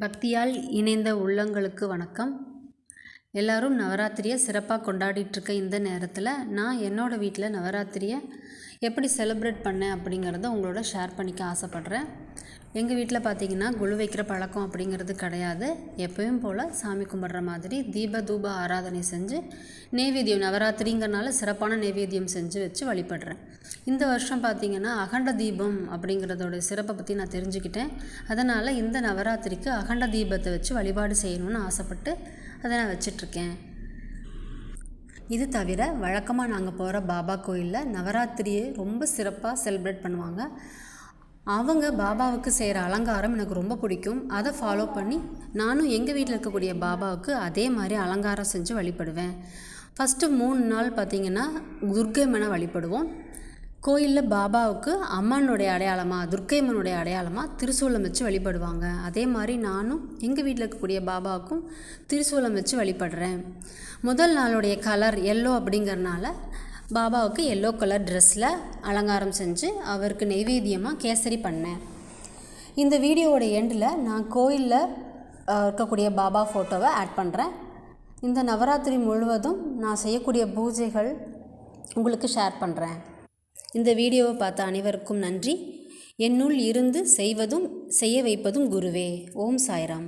பக்தியால் இணைந்த உள்ளங்களுக்கு வணக்கம். எல்லோரும் நவராத்திரியை சிறப்பாக கொண்டாடிட்டுருக்க இந்த நேரத்தில் நான் என்னோடய வீட்டில் நவராத்திரியை எப்படி செலிப்ரேட் பண்ணேன் அப்படிங்கிறத உங்களோட ஷேர் பண்ணிக்க ஆசைப்பட்றேன். எங்கள் வீட்டில் பார்த்தீங்கன்னா குழு வைக்கிற பழக்கம் அப்படிங்கிறது கிடையாது. எப்பயும் போல் சாமி கும்பிட்ற மாதிரி தீப தூப ஆராதனை செஞ்சு நெய்வேத்தியம் நவராத்திரிங்கிறனால சிறப்பான நெய்வேத்தியம் செஞ்சு வச்சு வழிபடுறேன். இந்த வருஷம் பார்த்திங்கன்னா அகண்ட தீபம் அப்படிங்கிறதோட சிறப்பை பற்றி நான் தெரிஞ்சுக்கிட்டேன். அதனால் இந்த நவராத்திரிக்கு அகண்ட தீபத்தை வச்சு வழிபாடு செய்யணும்னு ஆசைப்பட்டு அதை நான் வச்சிட்ருக்கேன் இது தவிர வழக்கமாக நாங்கள் போகிற பாபா கோயிலில் நவராத்திரியை ரொம்ப சிறப்பாக செலிப்ரேட் பண்ணுவாங்க. அவங்க பாபாவுக்கு செய்கிற அலங்காரம் எனக்கு ரொம்ப பிடிக்கும். அதை ஃபாலோ பண்ணி நானும் எங்கள் வீட்டில் இருக்கக்கூடிய பாபாவுக்கு அதே மாதிரி அலங்காரம் செஞ்சு வழிபடுவேன். ஃபஸ்ட்டு மூணு நாள் பார்த்திங்கன்னா துர்க்கைம்மனை வழிபடுவோம். கோயிலில் பாபாவுக்கு அம்மனுடைய அடையாளமாக துர்க்கைம்மனுடைய அடையாளமாக திருசூலம் வச்சு வழிபடுவாங்க. அதே மாதிரி நானும் எங்கள் வீட்டில் இருக்கக்கூடிய பாபாவுக்கும் திருசூலம் வச்சு வழிபடுறேன். முதல் நாளுடைய கலர் எல்லோ அப்படிங்கிறனால பாபாவுக்கு எல்லோ கலர் ட்ரெஸ்ஸில் அலங்காரம் செஞ்சு அவருக்கு நெய்வேத்தியமாக கேசரி பண்ணேன். இந்த வீடியோவோட எண்டில் நான் கோயிலில் இருக்கக்கூடிய பாபா ஃபோட்டோவை ஆட் பண்ணுறேன் இந்த நவராத்திரி முழுவதும் நான் செய்யக்கூடிய பூஜைகள் உங்களுக்கு ஷேர் பண்ணுறேன் இந்த வீடியோவை பார்த்த அனைவருக்கும் நன்றி. என்னுள் இருந்து செய்வதும் செய்ய வைப்பதும் குருவே. ஓம் சாய்ராம்.